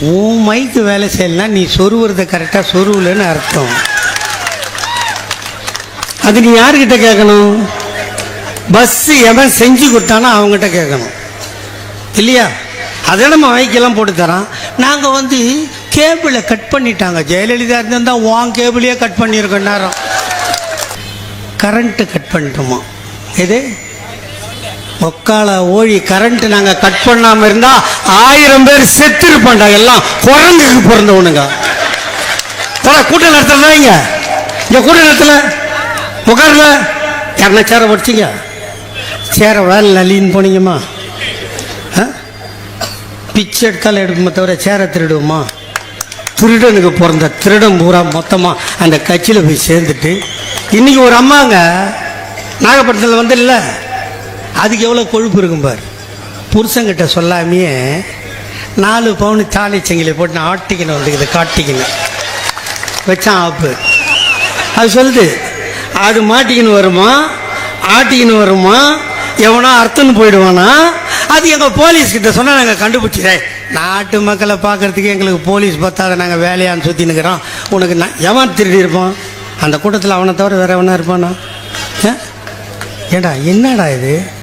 உன் மைக்கு வேலை செய்யலாம் நீ சொருவுறத கரெக்டாக சொருவலன்னு அர்த்தம். அது நீ யாருக்கிட்ட கேட்கணும்? பஸ் எவன் செஞ்சு கொடுத்தானோ அவங்ககிட்ட கேட்கணும். இல்லையா? அதை நம்ம மைக்கெல்லாம் போட்டு தரோம் நாங்கள் வந்து கேபிளை கட் பண்ணிட்டாங்க. ஜெயலலிதா இருந்தா உன் கேபிளையே கட் பண்ணியிருக்கோம் நேரம். கரண்ட்டு கட் பண்ணிட்டோமா? எது? ஒக்கால ஓழி கரண்ட் நாங்கள் கட் பண்ணாமல் இருந்தால் ஆயிரம் பேர் செத்து இருப்பாண்டா எல்லாம் குரங்குக்கு பிறந்தவனுங்க போல கூட்ட நடத்துறதா இங்க? இங்க கூட்ட நடத்தல? உட்காரல யாருன்னா சேரை படிச்சிங்க? சேர வேலை நலின்னு போனீங்கம்மா. ஆ? பிச்சை எடுத்தாலும் எடுக்குமே தவிர சேரை திருடுவோமா? திருடனுக்கு பிறந்த திருடன் பூரா மொத்தமாக அந்த கட்சியில் போய் சேர்ந்துட்டு இன்றைக்கி ஒரு அம்மாங்க நாகப்பட்டினத்தில் வந்து இல்லை அதுக்கு எவ்வளோ கொழுப்பு இருக்கும் பார்? புருஷங்கிட்ட சொல்லாமையே நாலு பவுன் தாலி செங்கிலி போட்டு நான் ஆட்டிக்கணும் வந்துக்குது காட்டிக்கணும் வச்சான் ஆப்பு. அது சொல்லுது அது மாட்டிக்கின்னு வருமா? ஆட்டிக்கின்னு வருமா? எவனோ அர்த்தம்னு போயிடுவானா? அது எங்கள் போலீஸ்கிட்ட சொன்னால் நாங்கள் கண்டுபிடிச்சிடேன் நாட்டு மக்களை பார்க்குறதுக்கு எங்களுக்கு போலீஸ் பத்தாத நாங்கள் வேலையான்னு சுற்றி நிற்கிறோம் உனக்கு நான் எவன் திருடி இருப்பான்? அந்த கூட்டத்தில் அவனை தவிர வேறு எவனா இருப்பானா? ஆ? ஏண்டா என்னடா இது?